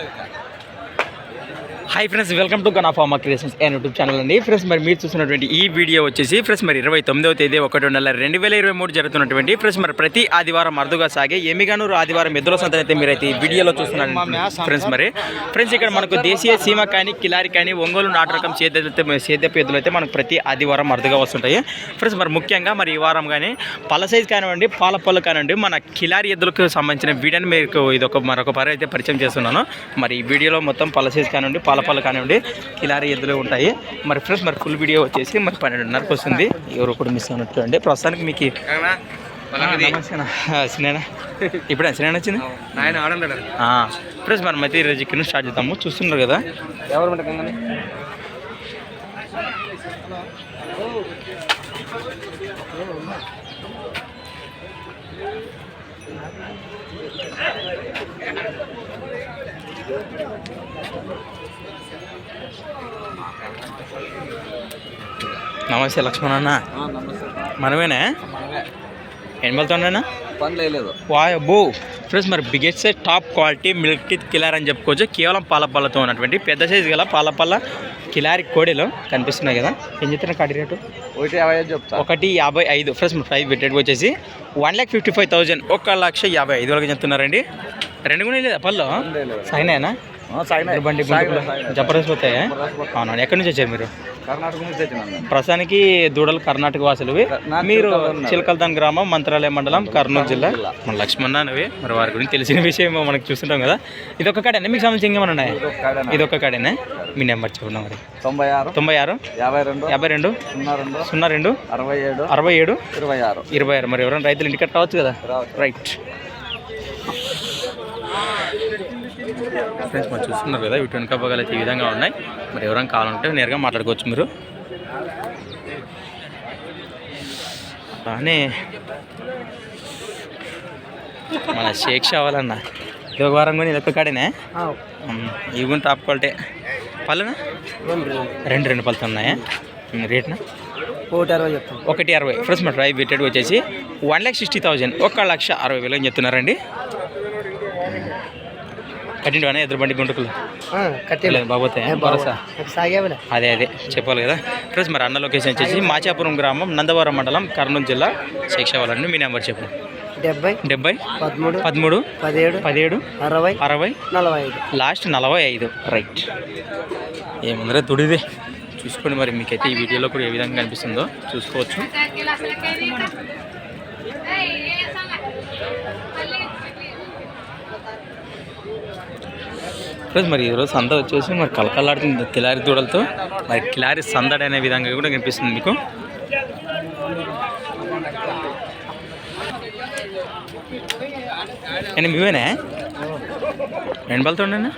இருக்காங்க hi friends welcome to Gana pharma creations and YouTube channel అండి. Friends మరి మీరు చూసినటువంటి ఈ వీడియో వచ్చేసి ఫ్రెండ్స్ మరి ఇరవై తొమ్మిదవ తేదీ ఒకటి నెల రెండు వేల ఇరవై మూడు జరుగుతున్నటువంటి ఫ్రెండ్స్ మరి ప్రతి ఆదివారం అరుదుగా సాగే ఎమిగానూరు ఆదివారం ఎద్దుల సంతని అయితే మీరైతే ఈ వీడియోలో చూస్తున్నారు ఫ్రెండ్స్ మరి. ఫ్రెండ్స్ ఇక్కడ మనకు దేశీయ సీమ కానీ కిలారి కానీ ఒంగోలు నాటు రకం సేద్యత సేద్యపు ఎద్దులు అయితే మనకు ప్రతి ఆదివారం అరుదుగా వస్తుంటాయి. ఫ్రెండ్స్ మరి ముఖ్యంగా మరి ఈ వారం కానీ పల సైజ్ కానివ్వండి పాల పళ్ళు కానివ్వండి మన కిలారి ఎద్దులకు సంబంధించిన వీడియోని మీకు ఇది ఒక మరొక పరి అయితే పరిచయం చేస్తున్నాను. మరి ఈ వీడియోలో మొత్తం పల సైజ్ కానివ్వండి పాల పళ్ళు కానివ్వండి కిలారి ఎద్దులు ఉంటాయి. మరి ఫ్రెండ్స్ మరి ఫుల్ వీడియో వచ్చేసి మరి పన్నెండున్నరకు వస్తుంది. ఎవరు కూడా మిస్ అయినట్టు అండి. ప్రస్తుతానికి మీకు సినేనా ఇప్పుడే సినేనా వచ్చింది? ఫ్రెండ్స్ మరి అయితే ఈరోజు ఇక్కడ స్టార్ట్ చేద్దాము. చూస్తున్నారు కదా? ఎవరు పెట్టకంగానే నమస్తే లక్ష్మణ్ అన్న మనమేనా? లేదు వాయ్ బో ఫ్రెండ్స్ మరి biggest size top quality milk teeth Khillar అని చెప్పుకోవచ్చు. కేవలం పాల పళ్ళతో ఉన్నటువంటి పెద్ద సైజు గల పాల పళ్ళ కిలారి కోడెలు కనిపిస్తున్నాయి కదా. ఏం చెప్తున్నా కడి రేటు? ఒకటి యాభై ఐదు చెప్తా. ఒకటి యాభై ఐదు. ఫ్రెండ్స్ మరి ప్రైస్ పెట్టేది వచ్చేసి one lakh fifty five thousand ఒక లక్ష యాభై ఐదు వరకు చెప్తున్నారండి. రెండు కూడా లేదా? పళ్ళు? ఇద్దరు బండి జబర్దస్త్ పోతాయా? అవునండి ఎక్కడి నుంచి వచ్చారు మీరు? కర్ణాటక నుంచి ప్రస్తుతానికి దూడలు కర్ణాటక వాసులువి. మీరు చిలకల్దాన్ గ్రామం మంత్రాలయ మండలం కర్నూలు జిల్లా. మన లక్ష్మణ్ అనేవి మరి వారి గురించి తెలిసిన విషయం మనకు చూస్తుంటాం కదా. ఇది ఒక కాడేనా? మీకు సంబంధించి ఇంకేమైనా ఉన్నాయా? ఇది ఒక కాడేనా? మీ నెంబర్ చెప్పండి మరి. తొంభై ఆరు తొంభై ఆరు యాభై రెండు యాభై రెండు సున్నా రెండు అరవై ఏడు అరవై ఏడు ఇరవై ఆరు. ఇరవై ఆరు. మరి ఎవరైనా రైతులు ఇంటికి రావచ్చు కదా. రైట్. ఫ్రెండ్స్ మరి చూస్తున్నారు కదా వీటి వెనుక భాగాలు అయితే ఈ విధంగా ఉన్నాయి. మరి ఎవరైనా కావాలంటే నేరుగా మాట్లాడుకోవచ్చు మీరు. అలానే మన షేక్ షావాలన్న ఇది ఒక వారం కూడా ఇది ఒక్క కాడేనే? ఇవి కూడా టాప్ క్వాలిటీ పళ్ళనా? రెండు రెండు. పళ్ళతో ఉన్నాయా? రేట్నా? ఒకటి అరవై చెప్తాను ఒకటి అరవై. ఫ్రెండ్స్ మన డ్రైవ్ పెట్టేది వచ్చేసి వన్ ల్యాక్ సిక్స్టీ థౌజండ్. ఒక లక్ష అరవై వేలు అని చెప్తున్నారండి. కట్టింటివా? ఎదురు బండి గుంటుకులు లేదు బాబోతే భరోసా? అదే అదే. చెప్పాలి కదా. ఫ్రెండ్స్ మరి అన్న లొకేషన్ వచ్చేసి మాచాపురం గ్రామం నందవరం మండలం కర్నూలు జిల్లా శిక్షవాలండి మీ నెంబర్ చెప్పు డెబ్బై డెబ్బై పదమూడు పదమూడు పదిహేడు పదిహేడు అరవై అరవై నలభై ఐదు. లాస్ట్ నలభై ఐదు. రైట్. ఏముందరే తుడిదే. చూసుకోండి మరి మీకైతే ఈ వీడియోలో కూడా ఏ విధంగా కనిపిస్తుందో చూసుకోవచ్చు. ఫ్రెండ్స్ మరి ఈరోజు సంద వచ్చేసి మరి కలకలాడుతుంది కిలారి దూడలతో. మరి కిలారి సందడి అనే విధంగా కూడా కనిపిస్తుంది మీకు. నేను మీవేనా? ఎండబలతోనేనా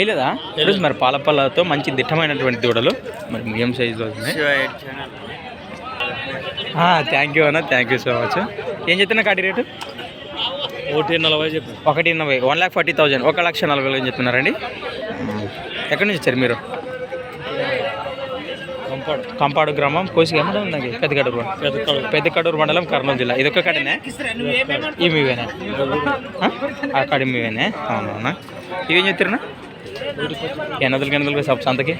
ఏ లేదా ఫ్రెండ్స్ మరి పాలపల్లతో మంచి దిట్టమైనటువంటి దూడలు. మరి మీడియం సైజులో ఉన్నాయి. థ్యాంక్ యూ అన్న థ్యాంక్ యూ సో మచ్ ఏం చెప్తున్నా కాటి రేటు? ఒకటి నలభై చెప్పు ఒకటి నలభై. వన్ ల్యాక్ ఫార్టీ థౌజండ్ ఒక లక్ష నలభై వేలు చెప్తున్నారండి. ఎక్కడి నుంచి వచ్చారు మీరు? కంపాడు. గ్రామం కోసిగా ఏమన్నా ఉందండి పెద్దకడూరు పెద్దకడూరు. మండలం కర్నూలు జిల్లా. ఇది ఒక కాడనే ఈ మీవేనా? ఆ? కాడి మీవేనే? అవునవునా. ఇవేం చెప్తారన్నా ఎనదలకి ఎనదలకి సబ్ సంతకి?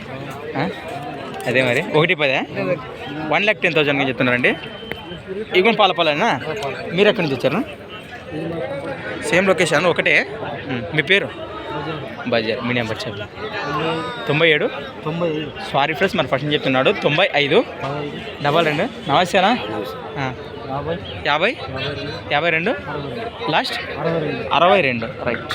అదే మరి. ఒకటి పదే? వన్ ల్యాక్ టెన్ థౌజండ్గా చెప్తున్నారండి. ఇగో పాలపాలనా మీరు ఎక్కడి నుంచి వచ్చారు? సేమ్ లొకేషన్ ఒకటే. ఉమ్, మీ పేరు? బజార్. మీ నెంబర్ చెప్పండి తొంభై ఏడు? తొంభై సారీ ఫ్రెండ్స్ మరి ఫస్ట్ చెప్తున్నాడు. తొంభై ఐదు. డబల్ రెండు. నమస్తేనా యాభై. యాభై? రెండు. లాస్ట్ అరవై రెండు. రైట్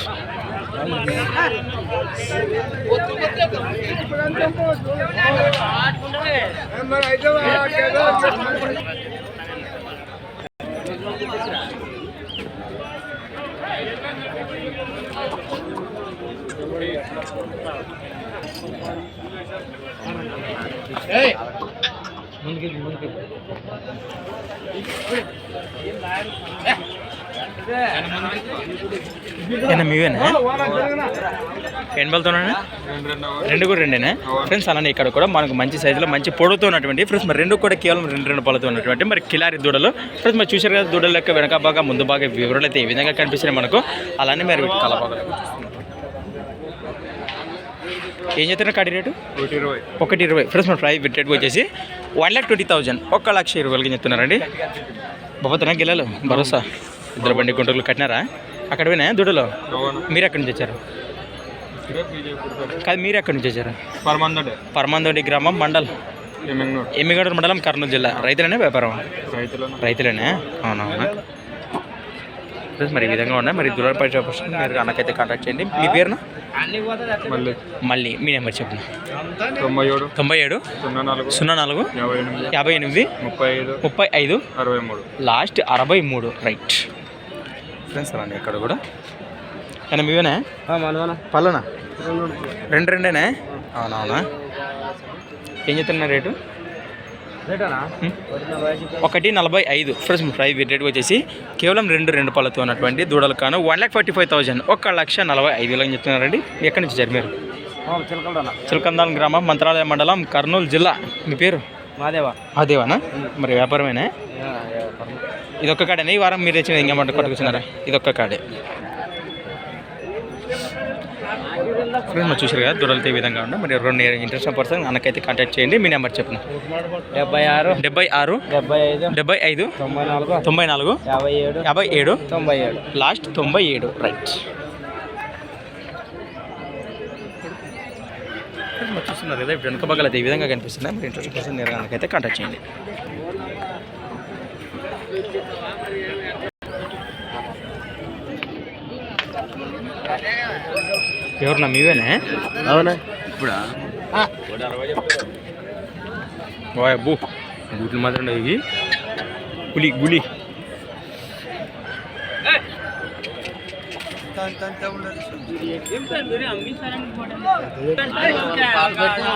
ముందుకి ఏనా మీవేనా? రెండు కూడా రెండేనా? ఫ్రెండ్స్ అలానే ఇక్కడ కూడా మనకు మంచి సైజులో మంచి పొడవుతో ఉన్నటువంటి ఫ్రెండ్స్ మరి రెండు కూడా కేవలం రెండు రెండు పళ్ళతో ఉన్నటువంటి మరి కిలారి దూడలు. ఫ్రెండ్స్ మరి చూశారు కదా దూడల యొక్క వెనక బాగా ముందు బాగా వివరాలు అయితే ఈ విధంగా కనిపిస్తున్నాయి మనకు. అలానే మరి కలబాగా చూస్తున్నాం ఏం చెప్తున్నారు కడి రేటు? ఒకటి ఇరవై. ఒకటి ఇరవై. ఫ్రెండ్స్ మన ప్రైస్ రేట్ వచ్చేసి వన్ ల్యాక్ ట్వంటీ థౌజండ్. ఒక లక్ష ఇరవై వేలకి చెప్తున్నారండి. బాబోతున్నా గిల్లలు భరోసా. ఇద్దరు బండి గుంటలు కట్టినారా? అక్కడ పోయినా దుడలో? మీరు ఎక్కడి నుంచి వచ్చారు? కాదు మీరు ఎక్కడి నుంచి వచ్చారు? పరమందడే పరమాందోడి గ్రామం మండల్? ఎమ్మిగడూరు మండలం కర్నూలు జిల్లా. రైతులనే వ్యాపారం? రైతులేనే? అవునవునా? ఫ్రెండ్స్ మరి ఈ విధంగా ఉన్నాయి. మరి దూరం పై మీరు అన్నకైతే కాంటాక్ట్ చేయండి. మీ పేరున? మళ్ళీ మళ్ళీ మీ నెంబర్ చెప్పండి. తొంభై ఏడు తొంభై ఏడు సున్నా నాలుగు సున్నా నాలుగు యాభై ఎనిమిది యాభై ఎనిమిది ముప్పై ఐదు ముప్పై ఐదు అరవై మూడు లాస్ట్ అరవై మూడు. రైట్ ఫ్రెండ్స్ రండి ఇక్కడ కూడా. కానీ మీవేనా? పల్లనా? రెండు రెండేనే? అవునవునా. ఏం చెప్తున్నా రేటు? ఒకటి నలభై ఐదు. ఫ్రెండ్స్ ప్రైస్ రేట్ వచ్చేసి కేవలం రెండు రెండు పళ్ళతో ఉన్నటువంటి దూడలు కాను. One lakh forty five thousand ఒక లక్ష నలభై ఐదు వేలని చెప్తున్నారండి. ఎక్కడి నుంచి వచ్చారు మీరు చిలకలదానా. చిలకందాలం గ్రామం మంత్రాలయ మండలం కర్నూలు జిల్లా. మీ పేరు? మాదేవా. అదేవానా మరి వ్యాపారమేనా? ఇది ఒక్క కాడేనా? ఈ వారం మీరు తెచ్చిన ఇంకేమంటే కొట్టుకొచ్చినారా? ఇది ఒక్క కాడే. ఫ్రెండ్స్ మరి చూసారు కదా దూడలతో ఈ విధంగా ఉండే. మరి రెండు ఇంట్రెస్ట్ పర్సన్ అన్నకైతే కాంటాక్ట్ చేయండి. మీ నెంబర్ చెప్పండి. డెబ్బై ఆరు డెబ్బై ఆరు డెబ్బై ఐదు డెబ్బై ఐదు తొంభై నాలుగు తొంభై నాలుగు యాభై ఏడు యాభై ఏడు తొంభై ఏడు. లాస్ట్ తొంభై ఏడు. రైట్ చూస్తున్నారు కదా ఇప్పుడు వెనుక అయితే ఈ విధంగా కనిపిస్తున్నాయి. మరి ఇంట్రెస్ట్ పర్సన్ అయితే కాంటాక్ట్ చేయండి. ఎవరు మీవేనే? అవునా? ఇప్పుడా? అబ్బు బూట్లు మాత్రం ఇవి. గులి గులి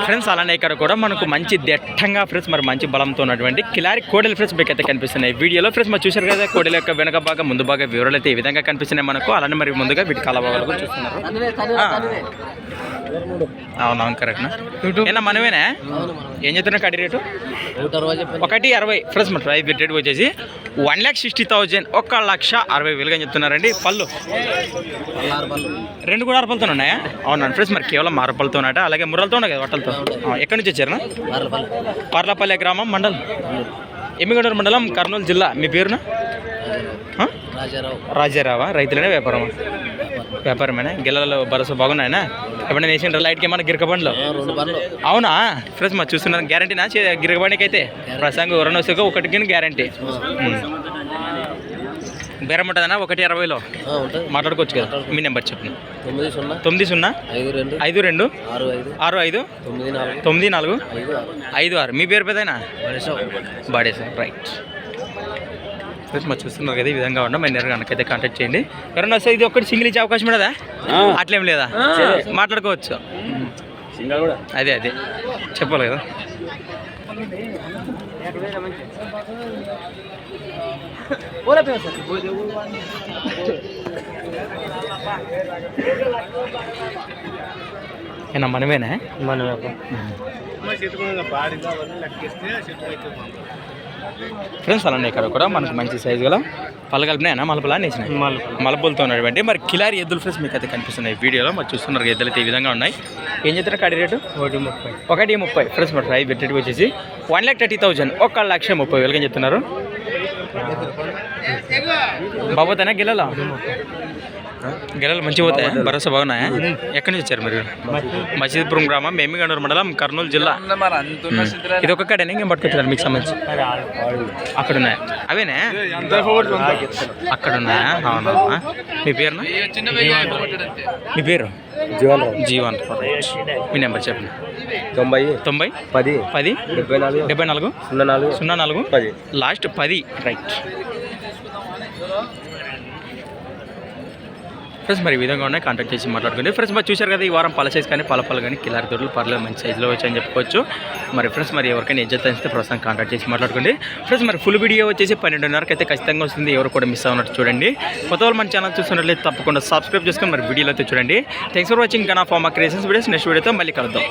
ఫ్రెండ్స్ అలానే ఇక్కడ కూడా మనకు మంచి దట్టంగా ఫ్రెండ్స్ మరి మంచి బలంతో ఉన్నటువంటి కిలారి కోడెల ఫ్రెండ్స్ మీకు అయితే కనిపిస్తున్నాయి. వీడియోలో ఫ్రెండ్స్ మరి చూశారు కదా కోడెల యొక్క వెనక భాగం ముందు భాగం వివరాలు అయితే ఈ విధంగా కనిపిస్తున్నాయి మనకు. అలానే మరి ముందుగా వీటి కూడా చూస్తున్నారు. అవునవును కరెక్ట్నా ఏనా మనమేనా? ఏం చెప్తున్నా కడి రేటు? ఒకటి అరవై. ఫ్రెండ్స్ మన ప్రైస్ రేట్ వచ్చేసి వన్ ల్యాక్ సిక్స్టీ థౌజండ్ ఒక లక్ష అరవై వేలుగా చెప్తున్నారండి. పళ్ళు? రెండు కూడా అరపలతో ఉన్నాయా? అవునండి ఫ్రెండ్స్ మరి కేవలం అరపలతో ఉన్నాయట అలాగే ముర్రలతో ఉన్నాయి కదా వట్టలతో? ఎక్కడి నుంచి వచ్చారు? పర్లపల్లె గ్రామం మండలం? ఎమ్మిగడూరు మండలం కర్నూలు జిల్లా. మీ పేరున? రాజారావు. రాజారావా? రైతులనే వ్యాపారమా? వ్యాపారమేనా? గిల్లలలో భరోసా బాగున్నాయనా? ఎప్పుడైనా వేసిన లైట్కి ఏమన్నా గిరకబండ్లు రెండు అవునా? ఫ్రెండ్స్ మరి చూస్తున్నారు గ్యారంటీనా గిరకబండికి అయితే ప్రసంగం ఎవరైనా వస్తే ఒకటికి గ్యారంటీ బేరం ఉంటుందన్నా? ఒకటి అరవైలో? మాట్లాడుకోవచ్చు కదా. మీ నెంబర్ చెప్పండి. తొమ్మిది సున్నా తొమ్మిది సున్నా ఐదు రెండు ఐదు రెండు ఆరు ఐదు తొమ్మిది నాలుగు ఐదు ఆరు మీ పేరు పెద్దనా గణేశం బాడే సార్ రైట్ ఫ్రెండ్స్ మరి చూస్తున్నారు కదా ఈ విధంగా ఉన్నా మరి నేరుగా కనుకైతే కాంటాక్ట్ చేయండి. ఎవరన్నా వస్తే ఇది ఒక్కటి సింగిల్ ఇచ్చే అవకాశం ఉండదా? అట్లేం లేదా? మాట్లాడుకోవచ్చు. సింగల్ కూడా. అదే అదే. చెప్పాలి కదా. ఏనా మనమేనా? మన ఫ్రెండ్స్ అలానే ఇక్కడ కూడా మనకు మంచి సైజు గల పలగలిపినాయనా మలపలా నేసినాయి మలపులతో ఉన్నటువంటి మరి కిలారి ఎద్దులు ఫ్రెండ్స్ మీకు అయితే కనిపిస్తున్నాయి వీడియోలో. మరి చూస్తున్నారు ఎద్దులు అయితే ఈ విధంగా ఉన్నాయి. ఏం చెప్తారు కాడి రేటు? ఒకటి ముప్పై. ఒకటి ముప్పై. ఫ్రెండ్స్ మరి ప్రైస్ పెట్టేది వచ్చేసి వన్ ల్యాక్ థర్టీ థౌజండ్ ఒక లక్ష ముప్పై వేలకి చెప్తున్నారు బాబోతానా గిల్లలా గిల్లలు మంచిగా పోతాయా? భరోసా బాగున్నాయా? ఎక్కడి నుంచి వచ్చారు మీరు? మసీద్పురం గ్రామం మేమిగండూరు మండలం కర్నూలు జిల్లా. ఇది ఒక కాడేనా? ఇంకేం పట్టుకొచ్చారు మీకు సంబంధించి? అక్కడ ఉన్నాయా అవేనా? అక్కడ ఉన్నాయా అవునా? మీ పేరునా? మీ పేరు? జీవన్ జీవన్ మీ నెంబర్ చెప్పండి. తొంభై తొంభై? పది. పది? డెబ్బై నాలుగు. డెబ్బై నాలుగు? సున్నా నాలుగు. సున్నా నాలుగు? పది. లాస్ట్ పది. రైట్. ఫ్రెండ్స్ మరి ఈ విధంగా ఉన్నాయి. కాంటాక్ట్ చేసి మాట్లాడుకోండి. ఫ్రెండ్స్ మరి చూశారు కదా ఈ వారం పాల సైజ్ కానీ పాలపాలు కానీ కిలారి దొరలు పర్లేదు మంచి సైజులో వచ్చాయని చెప్పుకోవచ్చు. మరి ఫ్రెండ్స్ మరి ఎవరికైనా ఇజ్జత్ అనిస్తే ప్రస్తుతం కాంటాక్ట్ చేసి మాట్లాడుకోండి. ఫ్రెండ్స్ మరి ఫుల్ వీడియో వచ్చేసి పన్నెండున్నరకు అయితే ఖచ్చితంగా వస్తుంది. ఎవరు కూడా మిస్ అవునట్టు చూడండి. కొత్త వాళ్ళు మన ఛానల్ చూస్తున్నట్లయితే తప్పకుండా సబ్స్క్రైబ్ చేసుకొని మరి వీడియోలో అయితే చూడండి. Thanks for watching Gana pharma creations videos next వీడియోతో మళ్ళీ కలుద్దాం.